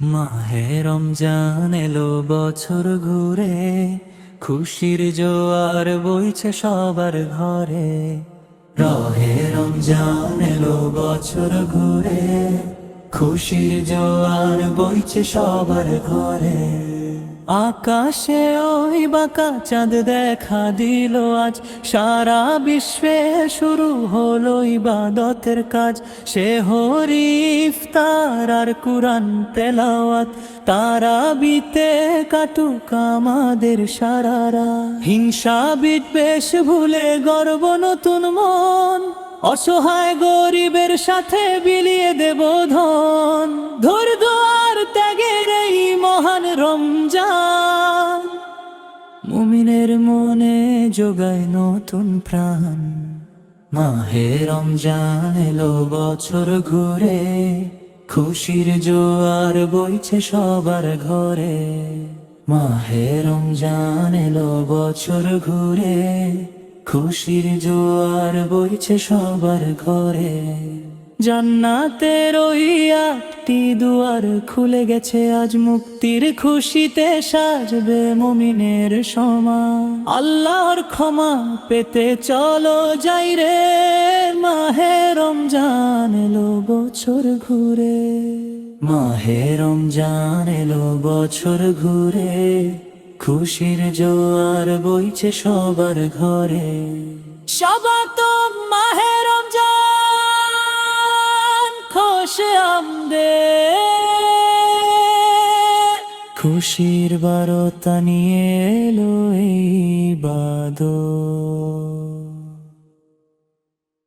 মাহে রমজান এলো বছর ঘুরে, খুশির জোয়ার বইছে সবার ঘরে। রহে রমজান এলো বছর ঘুরে, খুশির জোয়ার বইছে সবার ঘরে। আকাশে ওই বাঁকা চাঁদ দেখা দিল আজ। সারা বিশ্বে শুরু হলো ইবাদতের কাজ। সে হরি ইফতার আর কুরআন তেলাওয়াত। তারা বিতে কাটুক আমাদের সারারা হিংসা বিদ্বেষ ভুলে গর্ব নতুন মন। অসহায় গরিবের সাথে বিলিয়ে দেব ধন। ধৈর্য আর ত্যাগের এই মহান রমজান মুমিনের মনে যোগায় নতুন প্রাণ। মাহে রমজান এলো, বছর ঘুরে। খুশির জোয়ার বইছে সবার ঘরে। মাহে রমজান এলো, বছর ঘুরে। খুশির জোয়ার বইছে সবার ঘরে। জান্নাতের ওই আটটি দুয়ার খুলে গেছে, আজ মুক্তির খুশিতে সাজবে মমিনের সমা আল্লাহর ক্ষমা পেতে চলো যাই রে, মাহে রমজান এলো বছর ঘুরে। মাহে রমজান এলো বছর ঘুরে, খুশির জোয়ার বইছে সবার ঘরে। সবাত মাহে খুশ আমদে। খুশির বারতা নিয়ে এলো এই বাদর